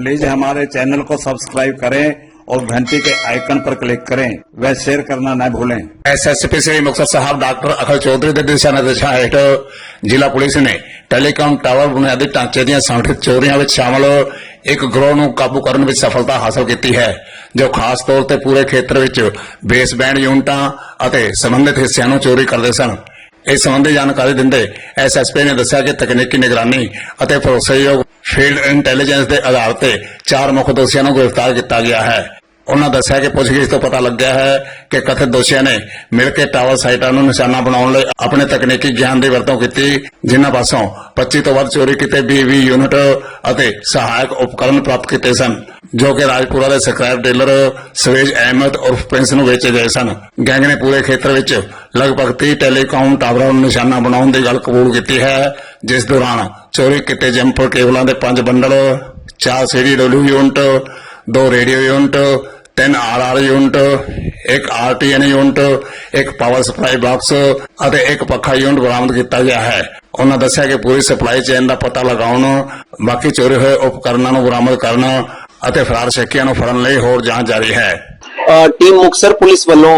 Please हमारे channel को subscribe करें और घंटी के आइकन पर क्लिक करें व शेयर करना न भूलें ਐਸਐਸਪੀ ਸ੍ਰੀ ਮੁਕਤਸਰ ਸਾਹਿਬ ਡਾਕਟਰ ਅਖਲ ਚੌਧਰੀ ਦੇ ਦਿਸ਼ਾ ਨਿਰਦੇਸ਼ਾਂ ਹੇਠ ਜ਼ਿਲ੍ਹਾ ਪੁਲਿਸ ਨੇ ਟੈਲੀਕਾਮ ਟਾਵਰ ਬੁਨਿਆਦੀ ਢਾਂਚੇ ਦੀਆਂ ਸੰਗਠਿਤ ਚੋਰੀਆਂ ਵਿੱਚ ਸ਼ਾਮਲ ਇੱਕ ਗਰੋਹ ਨੂੰ ਕਾਬੂ ਕਰਨ ਵਿੱਚ ਸਫਲਤਾ ਹਾਸਲ ਕੀਤੀ ਹੈ ਜੋ ਖਾਸ ਤੌਰ ਤੇ ਪੂਰੇ ਖੇਤਰ ਵਿੱਚ ਬੇਸਬੈਂਡ ਯੂਨਿਟਾਂ ਅਤੇ ਸੰਬੰਧਿਤ ਹਿੱਸਿਆਂ ਨੂੰ ਚੋਰੀ ਕਰਦੇ ਸਨ ਇਸ ਸੰਬੰਧੀ ਜਾਣਕਾਰੀ ਦਿੰਦੇ ਐਸਐਸਪੀ ਨੇ ਦੱਸਿਆ ਕਿ ਤਕਨੀਕੀ ਨਿਗਰਾਨੀ ਅਤੇ ਭਰੋਸੇਯੋਗ ਫੀਲਡ ਇੰਟੈਲੀਜੈਂਸ ਦੇ ਆਧਾਰ ਤੇ ਚਾਰ ਮੁੱਖ ਦੋਸ਼ੀਆਂ ਨੂੰ ਗ੍ਰਿਫਤਾਰ ਕੀਤਾ ਗਿਆ ਹੈ। ਉਹਨਾਂ ਦੱਸਿਆ ਕਿ ਪੁੱਛਗਿੱਛ ਤੋਂ ਪਤਾ ਲੱਗਿਆ ਹੈ ਕਿ ਕਥਿਤ ਦੋਸ਼ੀਆਂ ਨੇ ਮਿਲ ਕੇ ਟਾਵਰ ਸਾਈਟਾਂ ਨੂੰ ਨਿਸ਼ਾਨਾ ਬਣਾਉਣ ਲਈ ਆਪਣੇ ਤਕਨੀਕੀ ਗਿਆਨ ਦੀ ਵਰਤੋਂ ਕੀਤੀ, ਜਿਨ੍ਹਾਂ ਪਾਸੋਂ 25 ਤੋਂ ਵੱਧ ਚੋਰੀ ਕੀਤੇ 20 ਯੂਨਿਟ ਅਤੇ ਸਹਾਇਕ ਉਪਕਰਨ ਪ੍ਰਾਪਤ ਕੀਤੇ ਸਨ, ਜੋ ਕਿ ਰਾਜਪੁਰਾ ਦੇ ਸਕ੍ਰੈਪ ਡੀਲਰ ਸਵੇਜ ਅਹਿਮਦ ਉਰਫ ਪ੍ਰਿੰਸ ਨੂੰ ਵੇਚੇ ਗਏ ਸਨ। ਗੈਂਗ ਨੇ ਪੂਰੇ ਖੇਤਰ ਵਿੱਚ ਲਗਭਗ 30 ਟੈਲੀਕਾਮ ਟਾਵਰਾਂ ਨੂੰ ਨਿਸ਼ਾਨਾ ਬਣਾਉਣ ਦੀ ਗੱਲ ਕਬੂਲ ਕੀਤੀ ਹੈ। ਜਿਸ ਦੌਰਾਨ ਚੋਰੀ ਕੀਤੇ ਜੰਪਰ ਕੇਬਲਾਂ ਦੇ 5 ਬੰਡਲ, ਚਾਰ ਸੀਡੀ ਡਬਲਯੂ ਯੂਨਿਟ, ਦੋ ਰੇਡੀਓ ਯੂਨਿਟ, ਤਿੰਨ ਆਰਆਰ ਯੂਨਿਟ, ਇੱਕ ਆਰਟੀਐਨ ਯੂਨਿਟ, ਇੱਕ ਪਾਵਰ ਸਪਲਾਈ ਬਾਕਸ ਅਤੇ ਇੱਕ ਪੱਖਾ ਯੂਨਿਟ ਬਰਾਮਦ ਕੀਤਾ ਗਿਆ ਹੈ। ਉਹਨਾਂ ਦੱਸਿਆ ਕਿ ਪੂਰੀ ਸਪਲਾਈ ਚੇਨ ਦਾ ਪਤਾ ਲਗਾਉਣ, ਬਾਕੀ ਚੋਰੀ ਹੋਏ ਉਪਕਰਣਾਂ ਨੂੰ ਬਰਾਮਦ ਕਰਨ ਅਤੇ ਫਰਾਰ ਸ਼ੱਕੀਆਂ ਨੂੰ ਫੜਨ ਲਈ ਹੋਰ ਜਾਂਚ ਜਾਰੀ ਹੈ। ਟੀਮ ਮੁਕਸਰ ਪੁਲਿਸ ਵੱਲੋਂ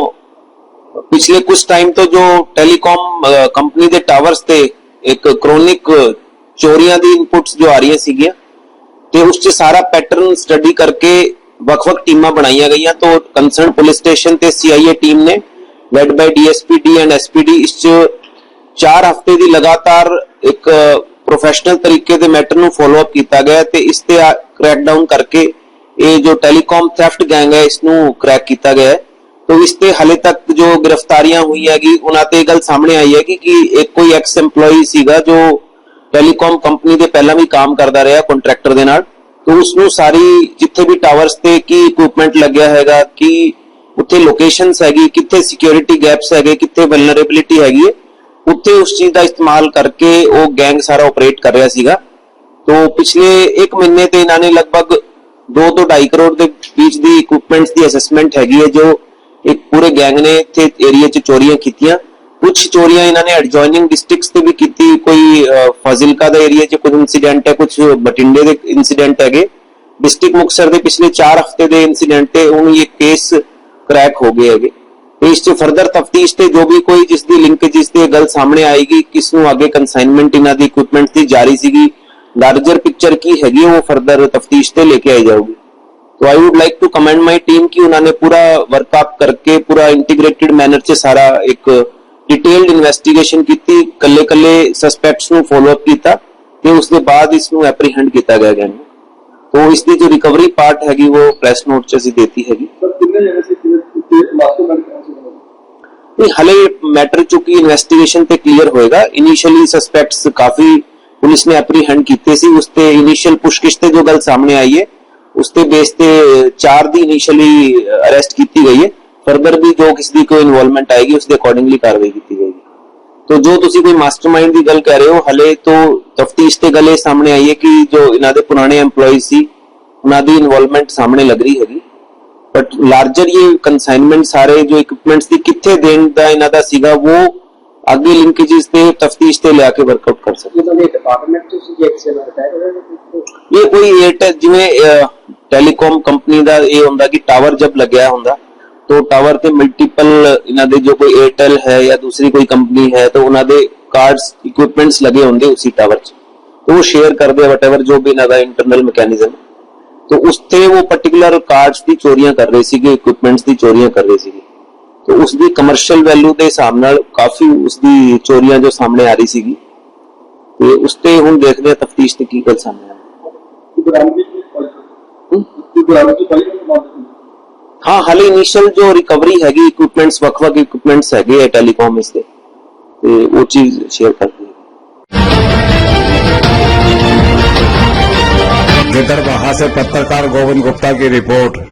ਪਿਛਲੇ ਕੁਝ ਟਾਈਮ ਤੋਂ ਜੋ ਟੈਲੀਕਾਮ ਅ, ਕੰਪਨੀ ਦੇ ਟਾਵਰਸ ਤੇ ਇੱਕ ਕ੍ਰੋਨਿਕ ਚੋਰੀਆਂ ਦੀ ਇਨਪੁਟਸ ਜੋ ਆ ਰਹੀਆਂ ਸੀਗੀਆਂ ਤੇ ਉਸ 'ਚ ਸਾਰਾ ਪੈਟਰਨ ਸਟੱਡੀ ਕਰਕੇ ਵੱਖ-ਵੱਖ ਟੀਮਾਂ ਬਣਾਈਆਂ ਗਈਆਂ ਤੋਂ ਕੰਸਰਨ ਪੁਲਿਸ ਸਟੇਸ਼ਨ ਤੇ ਸੀਆਈਏ ਟੀਮ ਨੇ led by DSPD and SPD ਇਸ 'ਚ 4 ਹਫ਼ਤੇ ਦੀ ਲਗਾਤਾਰ ਇੱਕ ਪ੍ਰੋਫੈਸ਼ਨਲ ਤਰੀਕੇ ਦੇ ਮੈਟਰ ਨੂੰ ਫੋਲੋ ਅਪ ਕੀਤਾ ਗਿਆ ਤੇ ਇਸ ਤੇ ਕ੍ਰੈਕ ਡਾਊਨ ਕਰਕੇ ਇਹ ਜੋ ਟੈਲੀਕਾਮ ਥੈਫਟ ਗੈਂਗ ਹੈ ਇਸ ਨੂੰ ਕ੍ਰੈਕ ਕੀਤਾ ਗਿਆ ਹੈ। ਤੋ ਇਸ ਤੇ ਹਲੇ ਤੱਕ ਜੋ ਗ੍ਰਿਫਤਾਰੀਆਂ ਹੋਈ ਹੈਗੀ, ਉਹਨਾਂ ਤੇ ਗੱਲ ਸਾਹਮਣੇ ਆਈ ਹੈ ਕਿ ਕਿ ਇੱਕ ਕੋਈ ਐਕਸ EMPLOYEE ਸੀਗਾ ਜੋ ਟੈਲੀਕਾਮ ਕੰਪਨੀ ਦੇ ਪਹਿਲਾਂ ਵੀ ਕੰਮ ਕਰਦਾ ਰਿਹਾ ਕੰਟਰੈਕਟਰ ਦੇ ਨਾਲ। ਤੋ ਉਸ ਨੂੰ ਸਾਰੀ ਜਿੱਥੇ ਵੀ ਟਾਵਰਸ ਤੇ ਕੀ ਇਕਵਿਪਮੈਂਟ ਲੱਗਿਆ ਹੈਗਾ, ਕੀ ਉੱਥੇ ਲੋਕੇਸ਼ਨਸ ਹੈਗੀ, ਕਿੱਥੇ ਸਿਕਿਉਰਿਟੀ ਗੈਪਸ ਹੈਗੇ, ਕਿੱਥੇ ਵਲਨਰੇਬਿਲਿਟੀ ਹੈਗੀ ਉੱਥੇ ਉਸ ਚੀਜ਼ ਦਾ ਇਸਤੇਮਾਲ ਕਰਕੇ ਉਹ ਗੈਂਗ ਸਾਰਾ ਆਪਰੇਟ ਕਰ ਰਿਹਾ ਸੀਗਾ। ਤੋ ਪਿਛਲੇ 1 ਮਹੀਨੇ ਤੇ ਇਹਨਾਂ ਨੇ ਲਗਭਗ 2 ਤੋਂ 2.5 ਕਰੋੜ ਦੇ ਵਿੱਚ ਦੀ ਇਕਵਿਪਮੈਂਟਸ ਦੀ ਅਸੈਸਮੈਂਟ ਹੈਗੀ ਹੈ, ਜੋ ਇੱਕ ਪੂਰੇ ਗੈਂਗ ਨੇ ਇੱਥੇ ਏਰੀਆ 'ਚ ਚੋਰੀਆਂ ਕੀਤੀਆਂ। ਕੁਝ ਚੋਰੀਆਂ ਇਹਨਾਂ ਨੇ ਐਡਜੋਇਨਿੰਗ ਡਿਸਟ੍ਰਿਕਟਸ ਤੇ ਵੀ ਕੀਤੀ। ਕੋਈ ਫਾਜ਼ਿਲਕਾ ਦਾ ਏਰੀਆ 'ਚ ਕੁਝ ਇਨਸੀਡੈਂਟ ਹੈ ਕੁਝ ਬਟਿੰਡੇ ਦੇ ਇਨਸੀਡੈਂਟ ਹੈਗੇ। ਡਿਸਟ੍ਰਿਕਟ ਮੁਕਤਸਰ ਦੇ ਪਿਛਲੇ 4 ਹਫ਼ਤੇ ਦੇ ਇਨਸੀਡੈਂਟ ਤੇ ਹੁਣ ਇਹ ਕੇਸ ਕ੍ਰੈਕ ਹੋ ਗਏ ਹੈਗੇ। ਇਸ 'ਚ ਫਰਦਰ ਤਫਤੀਸ਼ ਤੇ ਜੋ ਵੀ ਕੋਈ ਜਿਸ ਦੀ ਲਿੰਕੇਜਸ ਤੇ ਗੱਲ ਸਾਹਮਣੇ ਆਏਗੀ, ਕਿਸ ਨੂੰ ਅੱਗੇ ਕਨਸਾਈਨਮੈਂਟ ਇਹਨਾਂ ਦੀ ਇਕਵਿਪਮੈਂਟ ਦੀ ਜਾਰੀ ਸੀਗੀ ਲਾਰਜਰ ਪਿਕਚਰ ਕੀ ਹੈਗੀ, ਉਹ ਫਰਦਰ ਤਫਤੀਸ਼ ਤੇ ਲੈ ਕੇ ਆਈ ਜਾਊਗੀ। तो I would like to commend my team कि उन्होंने पूरा वर्कअप करके पूरा इंटीग्रेटेड मैनर से सारा एक डिटेल्ड ਇਨਵੈਸਟੀਗੇਸ਼ਨ ਕੀਤੀ ਕੱਲੇ ਕੱਲੇ ਸਸਪੈਕਟਸ ਨੂੰ ਫੋਲੋ ਅਪ ਕੀਤਾ ਤੇ ਉਸ ਦੇ ਬਾਅਦ ਇਸ ਨੂੰ ਐਪਰੀਹੈਂਡ ਕੀਤਾ ਗਿਆ ਗਿਆ ਤੋ ਇਸ ਦੀ ਜੋ ਰਿਕਵਰੀ ਪਾਰਟ ਹੈਗੀ ਉਹ ਪ੍ਰੈਸ ਨੋਟ ਚ ਅਸੀਂ ਦੇਤੀ ਹੈਗੀ ਸਰ ਕਿੰਨੇ ਜਣੇ ਸੀ ਕਿ ਮਾਸਟਰਮਾਈਂਡ ਕੌਣ ਸੀ ਉਹਨਾਂ ਦਾ? ਨਹੀਂ ਹਲੇ ਮੈਟਰ ਚੁੱਕੀ ਇਨਵੈਸਟੀਗੇਸ਼ਨ ਤੇ ਕਲੀਅਰ ਹੋਏਗਾ ਇਨੀਸ਼ੀਅਲੀ ਸਸਪੈਕਟਸ ਕਾਫੀ ਪੁਲਿਸ ਨੇ ਐਪਰੀਹੈਂਡ ਕੀਤੇ ਸੀ ਉਸ ਤੇ ਇਨੀਸ਼ੀਅਲ ਪੁੱਛਗਿੱਛ ਤੇ ਜੋ ਗੱਲ ਸਾਹਮਣੇ ਆਈ ਹੈ ਉਸ ਤੇ ਬੇਸ ਤੇ ਚਾਰ ਦੀ ਇਨੀਸ਼ੀਅਲੀ ਅਰੈਸਟ ਕੀਤੀ ਗਈ ਹੈ। ਫਰਦਰ ਵੀ ਜੋ ਕਿਸ ਦੀ ਕੋਈ ਇਨਵੋਲਵਮੈਂਟ ਆਏਗੀ ਉਸ ਦੇ ਅਕੋਰਡਿੰਗਲੀ ਕਾਰਵਾਈ ਕੀਤੀ ਜਾਏਗੀ। ਤੋ ਜੋ ਤੁਸੀਂ ਕੋਈ ਮਾਸਟਰਮਾਈਂਡ ਦੀ ਗੱਲ ਕਰ ਰਹੇ ਹੋ ਹਲੇ ਤੋਂ ਤਫਤੀਸ਼ ਤੇ ਗੱਲ ਇਹ ਸਾਹਮਣੇ ਆਈ ਹੈ ਕਿ ਜੋ ਇਹਨਾਂ ਦੇ ਪੁਰਾਣੇ EMPLOYEES ਸੀ ਉਹਨਾਂ ਦੀ ਇਨਵੋਲਵਮੈਂਟ ਸਾਹਮਣੇ ਲੱਗ ਰਹੀ ਹੈਗੀ। ਬਟ ਲਾਰਜਰ ਇਹ ਕਨਸਾਈਨਮੈਂਟ ਸਾਰੇ ਜੋ ਇਕਵਿਪਮੈਂਟਸ ਦੀ ਕਿੱਥੇ ਦੇਣ ਦਾ ਇਹਨਾਂ ਦਾ ਸੀਗਾ ਉਹ ਅੱਗੇ ਲਿੰਕੇजेस ਤੇ ਤਫਤੀਸ਼ ਤੇ ਲਿਆ ਕੇ ਵਰਕਆਊਟ ਕਰ ਸਕਦੇ। ਇਹ ਡਿਪਾਰਟਮੈਂਟ ਤੋਂ ਸੀ ਐਕਸ਼ਨ ਰਿਟਾਇਰ ਹੋਇਆ ਨਾ ਇਹ ਕੋਈ ਜਿਵੇਂ ਟੈਲੀਕਾਮ ਕੰਪਨੀ ਦਾ ਇਹ ਹੁੰਦਾ ਕਿ ਟਾਵਰ ਜਬ ਲੱਗਿਆ ਹੁੰਦਾ तो टावर पे मल्टीपल ਇਹਨਾਂ ਦੇ ਜੋ ਕੋਈ एयरटेल है या दूसरी कोई कंपनी है तो ਉਹਨਾਂ ਦੇ कार्ड्स इक्विपमेंट्स लगे होंगे उसी टावर 'ਚ तो वो शेयर ਕਰਦੇ ਆ ਵਟਐਵਰ ਜੋ ਵੀ ਇਹਨਾਂ ਦਾ ਇੰਟਰਨਲ ਮੈਕੈਨਿਜ਼ਮ तो ਉਸ ਤੇ ਉਹ ਪਾਰਟਿਕੂਲਰ ਕਾਰਡਸ ਦੀ ਚੋਰੀਆਂ ਕਰ ਰਹੇ ਸੀਗੇ ਇਕਵਿਪਮੈਂਟਸ ਦੀ ਚੋਰੀਆਂ ਕਰ ਰਹੇ ਸੀਗੇ ਤੇ ਉਸ ਦੀ ਕਮਰਸ਼ੀਅਲ ਵੈਲਿਊ ਦੇ ਹਿਸਾਬ ਨਾਲ ਕਾਫੀ ਉਸ ਦੀ ਚੋਰੀਆਂ ਜੋ ਸਾਹਮਣੇ ਆ ਰਹੀ ਸੀਗੀ ਤੇ ਉਸ ਤੇ ਹੁਣ ਦੇਖਦੇ ਆ ਤਫਤੀਸ਼ ਤੇ ਹਾਂ ਹਾਲੇ ਇਨੀਸ਼ੀਅਲ ਜੋ ਰਿਕਵਰੀ ਹੈਗੀ ਇਕਵਿਪਮੈਂਟਸ ਵੱਖ-ਵੱਖ ਇਕਵਿਪਮੈਂਟਸ ਹੈਗੇ ਆ ਟੈਲੀਕਾਮ ਇਸ ਦੇ ਤੇ ਉਹ ਚੀਜ਼ ਸ਼ੇਅਰ ਕਰਦੇ ਹਾਂ विदर्भ से पत्रकार गोविंद गुप्ता की रिपोर्ट